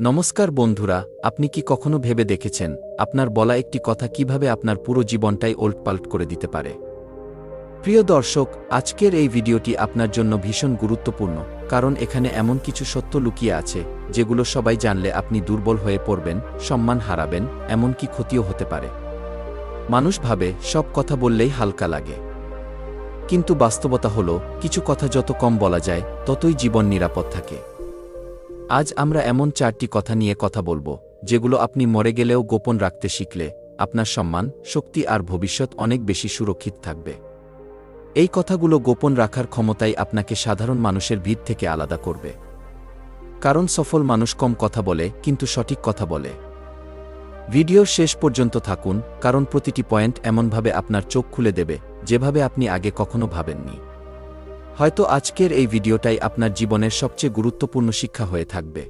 নমস্কার বন্ধুরা, আপনি কি কখনো ভেবে দেখেছেন আপনার বলা একটি কথা কীভাবে আপনার পুরো জীবনটাই ওল্টপাল্ট করে দিতে পারে? প্রিয় দর্শক, আজকের এই ভিডিওটি আপনার জন্য ভীষণ গুরুত্বপূর্ণ, কারণ এখানে এমন কিছু সত্য লুকিয়ে আছে, যেগুলো সবাই জানলে আপনি দুর্বল হয়ে পড়বেন, সম্মান হারাবেন, এমনকি ক্ষতিও হতে পারে। মানুষ ভাবে, সব কথা বললেই হালকা লাগে। কিন্তু বাস্তবতা হল, কিছু কথা যত কম বলা যায়, ততই জীবন নিরাপদ থাকে। আজ আমরা এমন চারটি কথা নিয়ে কথা বলব, যেগুলো আপনি মরে গেলেও গোপন রাখতে শিখলে আপনার সম্মান, শক্তি আর ভবিষ্যৎ অনেক বেশি সুরক্ষিত থাকবে। এই কথাগুলো গোপন রাখার ক্ষমতাই আপনাকে সাধারণ মানুষের ভিড় থেকে আলাদা করবে। কারণ সফল মানুষ কম কথা বলে, কিন্তু সঠিক কথা বলে। ভিডিওর শেষ পর্যন্ত থাকুন, কারণ প্রতিটি পয়েন্ট এমনভাবে আপনার চোখ খুলে দেবে, যেভাবে আপনি আগে কখনো ভাবেননি। হয়তো আজকের এই ভিডিওটাই আপনার জীবনের সবচেয়ে গুরুত্বপূর্ণ শিক্ষা হয়ে থাকবে।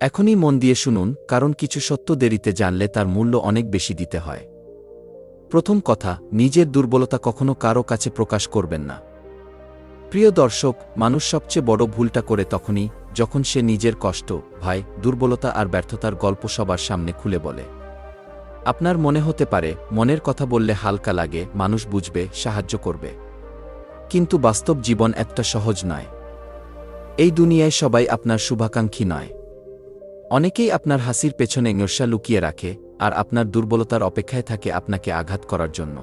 এখনই মন দিয়ে শুনুন, কারণ কিছু সত্য দেরিতে জানলে তার মূল্য অনেক বেশি দিতে হয়। প্রথম কথা, নিজের দুর্বলতা কখনো কারও কাছে প্রকাশ করবেন না। প্রিয় দর্শক, মানুষ সবচেয়ে বড় ভুলটা করে তখনই, যখন সে নিজের কষ্ট, ভয়, দুর্বলতা আর ব্যর্থতার গল্প সবার সামনে খুলে বলে। আপনার মনে হতে পারে, মনের কথা বললে হালকা লাগে, মানুষ বুঝবে, সাহায্য করবে। কিন্তু বাস্তব জীবন একটা সহজ নয়। এই দুনিয়ায় সবাই আপনার শুভাকাঙ্ক্ষী নয়। অনেকেই আপনার হাসির পেছনে ঈর্ষা লুকিয়ে রাখে আর আপনার দুর্বলতার অপেক্ষায় থাকে আপনাকে আঘাত করার জন্য।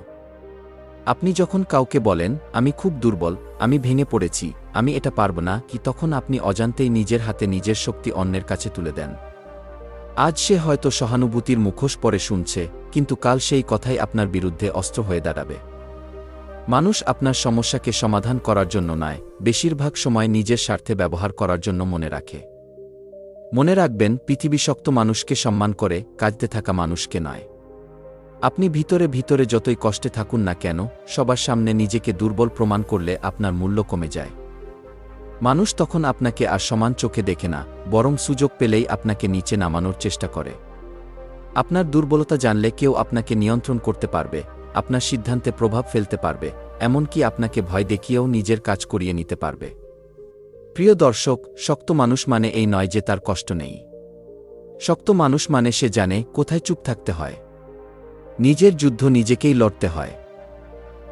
আপনি যখন কাউকে বলেন, আমি খুব দুর্বল, আমি ভেঙে পড়েছি, আমি এটা পারব না, কি তখন আপনি অজান্তেই নিজের হাতে নিজের শক্তি অন্যের কাছে তুলে দেন। আজ সে হয়তো সহানুভূতির মুখোশ পরে শুনছে, কিন্তু কাল সেই কথাই আপনার বিরুদ্ধে অস্ত্র হয়ে দাঁড়াবে। মানুষ আপনার সমস্যাকে সমাধান করার জন্য নয়, বেশিরভাগ সময় নিজের স্বার্থে ব্যবহার করার জন্য মনে রাখে। মনে রাখবেন, পৃথিবী শক্ত মানুষকে সম্মান করে কাজতে থাকা মানুষকে নয়। আপনি ভিতরে ভিতরে যতই কষ্টে থাকুন না কেন, সবার সামনে নিজেকে দুর্বল প্রমাণ করলে আপনার মূল্য কমে যায়। মানুষ তখন আপনাকে আর সমান চোখে দেখে না, বরং সুযোগ পেলেই আপনাকে নিচে নামানোর চেষ্টা করে। আপনার দুর্বলতা জানলে কেউ আপনাকে নিয়ন্ত্রণ করতে পারবে আপনার সিদ্ধান্তে প্রভাব ফেলতে পারবে, এমনকি আপনাকে ভয় দেখিয়েও নিজের কাজ করিয়ে নিতে পারবে। প্রিয় দর্শক, শক্ত মানুষ মানে এই নয় যে তার কষ্ট নেই। শক্ত মানুষ মানে সে জানে কোথায় চুপ থাকতে হয়। নিজের যুদ্ধ নিজেকেই লড়তে হয়।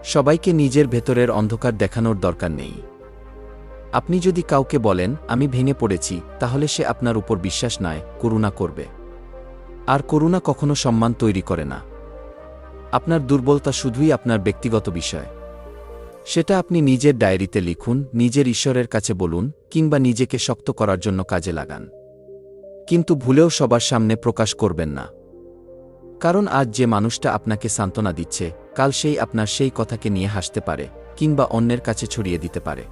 সবাইকে নিজের ভেতরের অন্ধকার দেখানোর দরকার নেই। আপনি যদি কাউকে বলেন, আমি ভেঙে পড়েছি, তাহলে সে আপনার উপর বিশ্বাস নয়, করুণা করবে। আর করুণা কখনো সম্মান তৈরি করে না। আপনার দুর্বলতা শুধুই আপনার ব্যক্তিগত বিষয়। সেটা আপনি নিজের ডায়েরিতে লিখুন, নিজের ঈশ্বরের কাছে বলুন, কিংবা নিজেকে শক্ত করার জন্য কাজে লাগান। কিন্তু ভুলেও সবার সামনে প্রকাশ করবেন না। কারণ আজ যে মানুষটা আপনাকে সান্ত্বনা দিচ্ছে, কাল সেই আপনার সেই কথাকে নিয়ে হাসতে পারে, কিংবা অন্যের কাছে ছড়িয়ে দিতে পারে।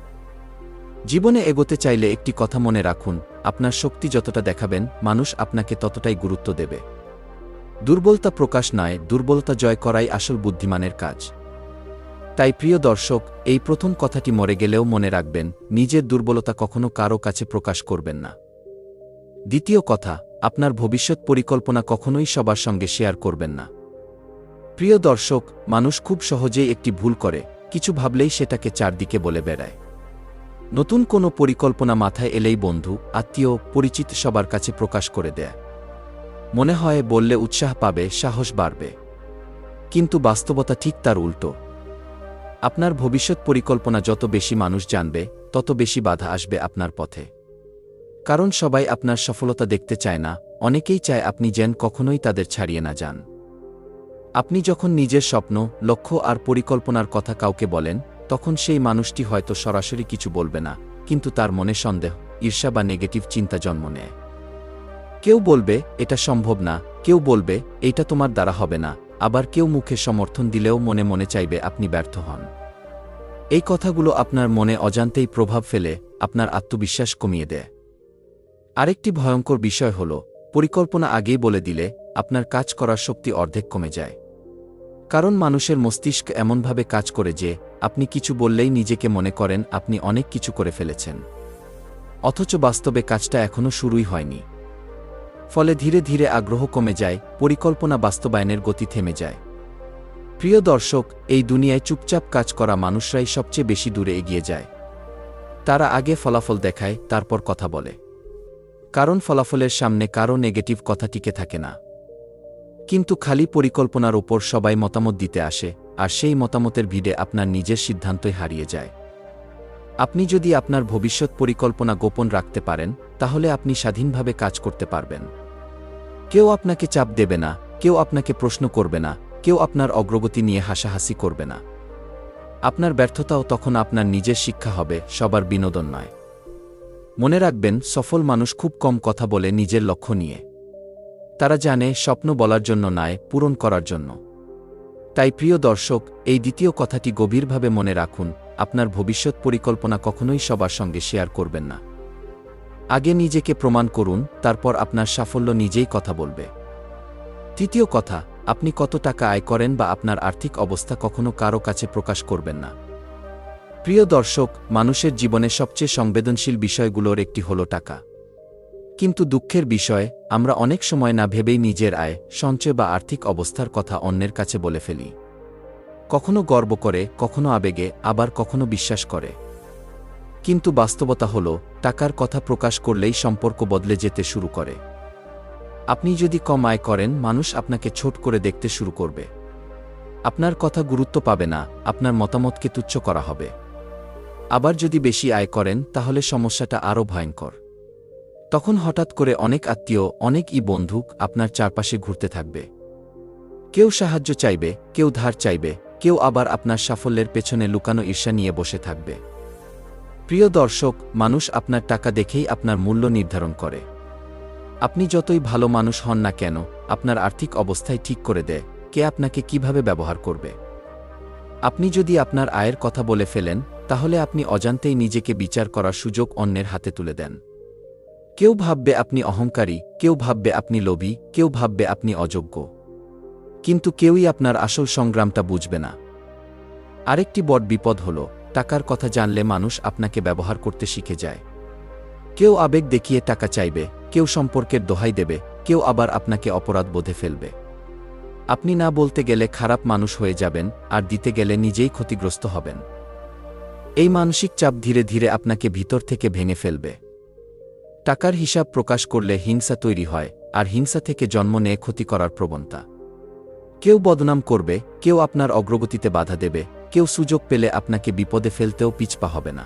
জীবনে এগোতে চাইলে একটি কথা মনে রাখুন, আপনার শক্তি যতটা দেখাবেন, মানুষ আপনাকে ততটাই গুরুত্ব দেবে। দুর্বলতা প্রকাশ নয়, দুর্বলতা জয় করাই আসল বুদ্ধিমানের কাজ। তাই প্রিয় দর্শক, এই প্রথম কথাটি মরে গেলেও মনে রাখবেন, নিজের দুর্বলতা কখনো কারও কাছে প্রকাশ করবেন না। দ্বিতীয় কথা, আপনার ভবিষ্যৎ পরিকল্পনা কখনোই সবার সঙ্গে শেয়ার করবেন না। প্রিয় দর্শক, মানুষ খুব সহজেই একটি ভুল করে, কিছু ভাবলেই সেটাকে চারদিকে বলে বেড়ায়। নতুন কোনো পরিকল্পনা মাথায় এলেই বন্ধু, আত্মীয়, পরিচিত সবার কাছে প্রকাশ করে দেয়। মনে হয় বললে উৎসাহ পাবে, সাহস বাড়বে। কিন্তু বাস্তবতা ঠিক তার উল্টো। আপনার ভবিষ্যৎ পরিকল্পনা যত বেশি মানুষ জানবে, তত বেশি বাধা আসবে আপনার পথে। কারণ সবাই আপনার সফলতা দেখতে চায় না, অনেকেই চায় আপনি যেন কখনোই তাদের ছাড়িয়ে না যান। আপনি যখন নিজের স্বপ্ন, লক্ষ্য আর পরিকল্পনার কথা কাউকে বলেন, তখন সেই মানুষটি হয়তো সরাসরি কিছু বলবে না, কিন্তু তার মনে সন্দেহ, ঈর্ষা বা নেগেটিভ চিন্তা জন্ম নেয়। কেউ বলবে, এটা সম্ভব না। কেউ বলবে এইটা তোমার দ্বারা হবে না। আবার কেউ মুখে সমর্থন দিলেও মনে মনে চাইবে, আপনি ব্যর্থ হন। এই কথাগুলো আপনার মনে অজান্তেই প্রভাব ফেলে, আপনার আত্মবিশ্বাস কমিয়ে দেয়। আরেকটি ভয়ঙ্কর বিষয় হল, পরিকল্পনা আগেই বলে দিলে, আপনার কাজ করার শক্তি অর্ধেক কমে যায়। কারণ মানুষের মস্তিষ্ক এমনভাবে কাজ করে যে, আপনি কিছু বললেই নিজেকে মনে করেন, আপনি অনেক কিছু করে ফেলেছেন। অথচ বাস্তবে কাজটা এখনও শুরুই হয়নি। ফলে ধীরে ধীরে আগ্রহ কমে যায়, পরিকল্পনা বাস্তবায়নের গতি থেমে যায়। প্রিয় দর্শক, এই দুনিয়ায় চুপচাপ কাজ করা মানুষরাই সবচেয়ে বেশি দূরে এগিয়ে যায়। তারা আগে ফলাফল দেখায়, তারপর কথা বলে। কারণ ফলাফলের সামনে কারও নেগেটিভ কথা টিকে থাকে না। কিন্তু খালি পরিকল্পনার ওপর সবাই মতামত দিতে আসে, আর সেই মতামতের ভিড়ে আপনার নিজের সিদ্ধান্তই হারিয়ে যায়। আপনি যদি আপনার ভবিষ্যৎ পরিকল্পনা গোপন রাখতে পারেন, তাহলে আপনি স্বাধীনভাবে কাজ করতে পারবেন। কেউ আপনাকে চাপ দেবে না, কেউ আপনাকে প্রশ্ন করবে না, কেউ আপনার অগ্রগতি নিয়ে হাসাহাসি করবে না। আপনার ব্যর্থতাও তখন আপনার নিজের শিক্ষা হবে, সবার বিনোদন নয়। মনে রাখবেন, সফল মানুষ খুব কম কথা বলে নিজের লক্ষ্য নিয়ে। তারা জানে, স্বপ্ন বলার জন্য নয়, পূরণ করার জন্য। তাই প্রিয় দর্শক, এই দ্বিতীয় কথাটি গভীরভাবে মনে রাখুন আপনার ভবিষ্যৎ পরিকল্পনা কখনোই সবার সঙ্গে শেয়ার করবেন না। আগে নিজেকে প্রমাণ করুন, তারপর আপনার সাফল্য নিজেই কথা বলবে। তৃতীয় কথা, আপনি কত টাকা আয় করেন বা আপনার আর্থিক অবস্থা কখনো কারও কাছে প্রকাশ করবেন না। প্রিয় দর্শক, মানুষের জীবনে সবচেয়ে সংবেদনশীল বিষয়গুলোর একটি হল টাকা। কিন্তু দুঃখের বিষয়, আমরা অনেক সময় না ভেবেই নিজের আয়, সঞ্চয় বা আর্থিক অবস্থার কথা অন্যের কাছে বলে ফেলি। কখনো গর্ব করে, কখনো আবেগে, আবার কখনো বিশ্বাস করে। কিন্তু বাস্তবতা হল, টাকার কথা প্রকাশ করলেই সম্পর্ক বদলে যেতে শুরু করে। আপনি যদি কম আয় করেন, মানুষ আপনাকে ছোট করে দেখতে শুরু করবে। আপনার কথা গুরুত্ব পাবে না, আপনার মতামতকে তুচ্ছ করা হবে। আবার যদি বেশি আয় করেন, তাহলে সমস্যাটা আরও ভয়ঙ্কর। তখন হঠাৎ করে অনেক আত্মীয়, অনেক ই বন্ধুক আপনার চারপাশে ঘুরতে থাকবে। কেউ সাহায্য চাইবে, কেউ ধার চাইবে কেউ আবার আপনার সাফল্যের পেছনে লুকানো ঈর্ষা নিয়ে বসে থাকবে। প্রিয় দর্শক, মানুষ আপনার টাকা দেখেই আপনার মূল্য নির্ধারণ করে। আপনি যতই ভালো মানুষ হন না কেন, আপনার আর্থিক অবস্থায় ঠিক করে দেয়, কে আপনাকে কীভাবে ব্যবহার করবে। আপনি যদি আপনার আয়ের কথা বলে ফেলেন, তাহলে আপনি অজান্তেই নিজেকে বিচার করার সুযোগ অন্যের হাতে তুলে দেন। কেউ ভাববে আপনি অহংকারী, কেউ ভাববে আপনি লোভী, কেউ ভাববে আপনি অযোগ্য। কিন্তু কেউই আপনার আসল সংগ্রামটা বুঝবে না। আরেকটি বড় বিপদ হল, টাকার কথা জানলে মানুষ আপনাকে ব্যবহার করতে শিখে যায়। কেউ আবেগ দেখিয়ে টাকা চাইবে, কেউ সম্পর্কের দোহাই দেবে, কেউ আবার আপনাকে অপরাধ বোধে ফেলবে। আপনি না বলতে গেলে খারাপ মানুষ হয়ে যাবেন, আর দিতে গেলে নিজেই ক্ষতিগ্রস্ত হবেন। এই মানসিক চাপ ধীরে ধীরে আপনাকে ভিতর থেকে ভেঙে ফেলবে। টাকার হিসাব প্রকাশ করলে হিংসা তৈরি হয়, আর হিংসা থেকে জন্ম নেয় ক্ষতি করার প্রবণতা। কেউ বদনাম করবে, কেউ আপনার অগ্রগতিতে বাধা দেবে, কেউ সুযোগ পেলে আপনাকে বিপদে ফেলতেও পিছপা হবে না।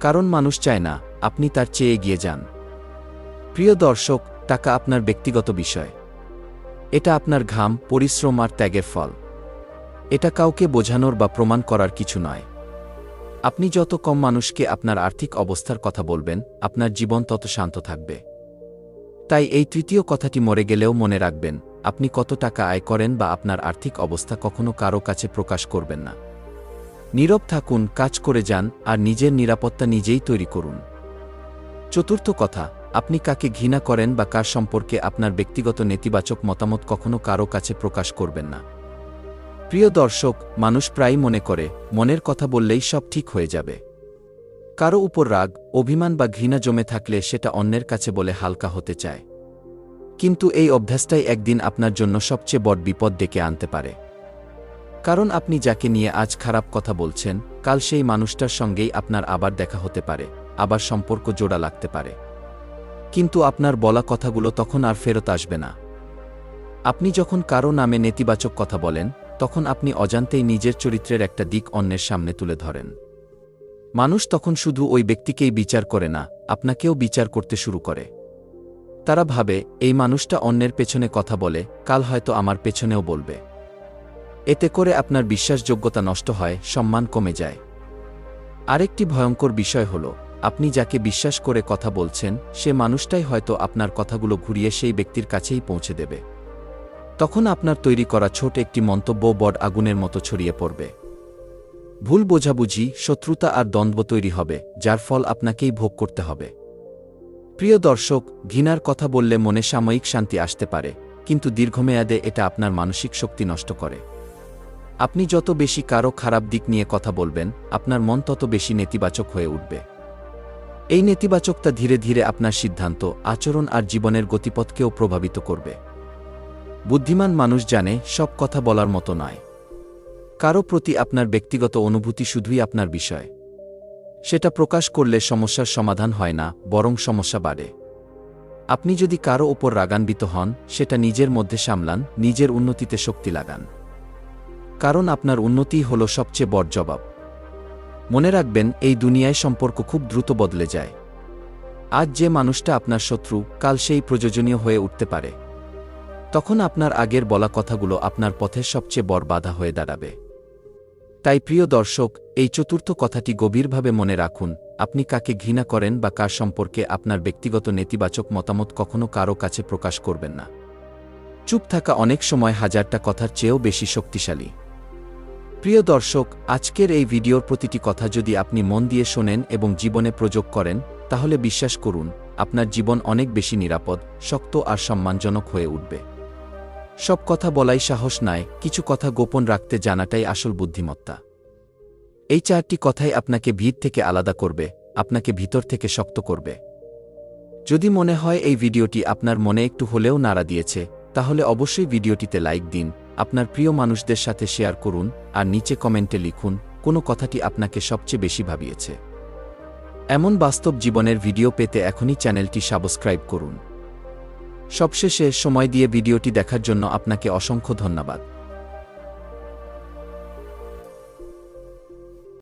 কারণ মানুষ চায় না, আপনি তার চেয়ে এগিয়ে যান। প্রিয় দর্শক, টাকা আপনার ব্যক্তিগত বিষয়। এটা আপনার ঘাম, পরিশ্রম আর ত্যাগের ফল। এটা কাউকে বোঝানোর বা প্রমাণ করার কিছু নয়। আপনি যত কম মানুষকে আপনার আর্থিক অবস্থার কথা বলবেন, আপনার জীবন তত শান্ত থাকবে। তাই এই তৃতীয় কথাটি মরে গেলেও মনে রাখবেন আপনি কত টাকা আয় করেন বা আপনার আর্থিক অবস্থা কখনো কারও কাছে প্রকাশ করবেন না। নীরব থাকুন, কাজ করে যান, আর নিজের নিরাপত্তা নিজেই তৈরি করুন। চতুর্থ কথা, আপনি কাকে ঘৃণা করেন বা কার সম্পর্কে আপনার ব্যক্তিগত নেতিবাচক মতামত কখনো কারও কাছে প্রকাশ করবেন না। প্রিয় দর্শক, মানুষ প্রায় মনে করে, মনের কথা বললেই সব ঠিক হয়ে যাবে। কারও উপর রাগ, অভিমান বা ঘৃণা জমে থাকলে সেটা অন্যের কাছে বলে হালকা হতে চায়। কিন্তু এই অভ্যাসটাই একদিন আপনার জন্য সবচেয়ে বড় বিপদ ডেকে আনতে পারে। কারণ আপনি যাকে নিয়ে আজ খারাপ কথা বলছেন, কাল সেই মানুষটার সঙ্গেই আপনার আবার দেখা হতে পারে, আবার সম্পর্ক জোড়া লাগতে পারে। কিন্তু আপনার বলা কথাগুলো তখন আর ফেরত আসবে না। আপনি যখন কারও নামে নেতিবাচক কথা বলেন, তখন আপনি অজান্তেই নিজের চরিত্রের একটা দিক অন্যের সামনে তুলে ধরেন। মানুষ তখন শুধু ওই ব্যক্তিকেই বিচার করে না, আপনাকেও বিচার করতে শুরু করে। তারা ভাবে, এই মানুষটা অন্যের পেছনে কথা বলে, কাল হয়তো আমার পেছনেও বলবে। এতে করে আপনার বিশ্বাসযোগ্যতা নষ্ট হয়, সম্মান কমে যায়। আরেকটি ভয়ঙ্কর বিষয় হল, আপনি যাকে বিশ্বাস করে কথা বলছেন, সে মানুষটাই হয়তো আপনার কথাগুলো ঘুরিয়ে সেই ব্যক্তির কাছেই পৌঁছে দেবে। তখন আপনার তৈরি করা ছোট একটি মন্তব্য বড আগুনের মতো ছড়িয়ে পড়বে। ভুল বোঝাবুঝি, শত্রুতা আর দ্বন্দ্ব তৈরি হবে, যার ফল আপনাকেই ভোগ করতে হবে। প্রিয় দর্শক, ঘৃণার কথা বললে মনে সাময়িক শান্তি আসতে পারে, কিন্তু দীর্ঘমেয়াদে এটা আপনার মানসিক শক্তি নষ্ট করে। আপনি যত বেশি কারও খারাপ দিক নিয়ে কথা বলবেন, আপনার মন তত বেশি নেতিবাচক হয়ে উঠবে। এই নেতিবাচকতা ধীরে ধীরে আপনার সিদ্ধান্ত, আচরণ আর জীবনের গতিপথকেও প্রভাবিত করবে। বুদ্ধিমান মানুষ জানে, সব কথা বলার মতো নয়। কারও প্রতি আপনার ব্যক্তিগত অনুভূতি শুধুই আপনার বিষয়। সেটা প্রকাশ করলে সমস্যার সমাধান হয় না, বরং সমস্যা বাড়ে। আপনি যদি কারও ওপর রাগান্বিত হন, সেটা নিজের মধ্যে সামলান, নিজের উন্নতিতে শক্তি লাগান। কারণ আপনার উন্নতিই হল সবচেয়ে বড় জবাব। মনে রাখবেন, এই দুনিয়ায় সম্পর্ক খুব দ্রুত বদলে যায়। আজ যে মানুষটা আপনার শত্রু, কাল সেই প্রয়োজনীয় হয়ে উঠতে পারে। তখন আপনার আগের বলা কথাগুলো আপনার পথের সবচেয়ে বড় বাধা হয়ে দাঁড়াবে। তাই প্রিয় দর্শক, এই চতুর্থ কথাটি গভীরভাবে মনে রাখুন, আপনি কাকে ঘৃণা করেন বা কার সম্পর্কে আপনার ব্যক্তিগত নেতিবাচক মতামত কখনো কারও কাছে প্রকাশ করবেন না। চুপ থাকা অনেক সময় হাজারটা কথার চেয়েও বেশি শক্তিশালী। প্রিয় দর্শক, আজকের এই ভিডিওর প্রতিটি কথা যদি আপনি মন দিয়ে শোনেন এবং জীবনে প্রযোগ করেন, তাহলে বিশ্বাস করুন, আপনার জীবন অনেক বেশি নিরাপদ, শক্ত আর সম্মানজনক হয়ে উঠবে। সব কথা বলাই সাহস নয় কিছু কথা গোপন রাখতে জানাটাই আসল বুদ্ধিমত্তা। এই চারটি কথাই আপনাকে ভিড় থেকে আলাদা করবে, আপনাকে ভিতর থেকে শক্ত করবে। যদি মনে হয় এই ভিডিওটি আপনার মনে একটু হলেও নাড়া দিয়েছে, তাহলে অবশ্যই ভিডিওটিতে লাইক দিন, আপনার প্রিয় মানুষদের সাথে শেয়ার করুন, আর নিচে কমেন্টে লিখুন, কোনো কথাটি আপনাকে সবচেয়ে বেশি ভাবিয়েছে। এমন বাস্তব জীবনের ভিডিও পেতে এখনই চ্যানেলটি সাবস্ক্রাইব করুন। সবশেষে সময় দিয়ে ভিডিওটি দেখার জন্য আপনাকে অসংখ্য ধন্যবাদ।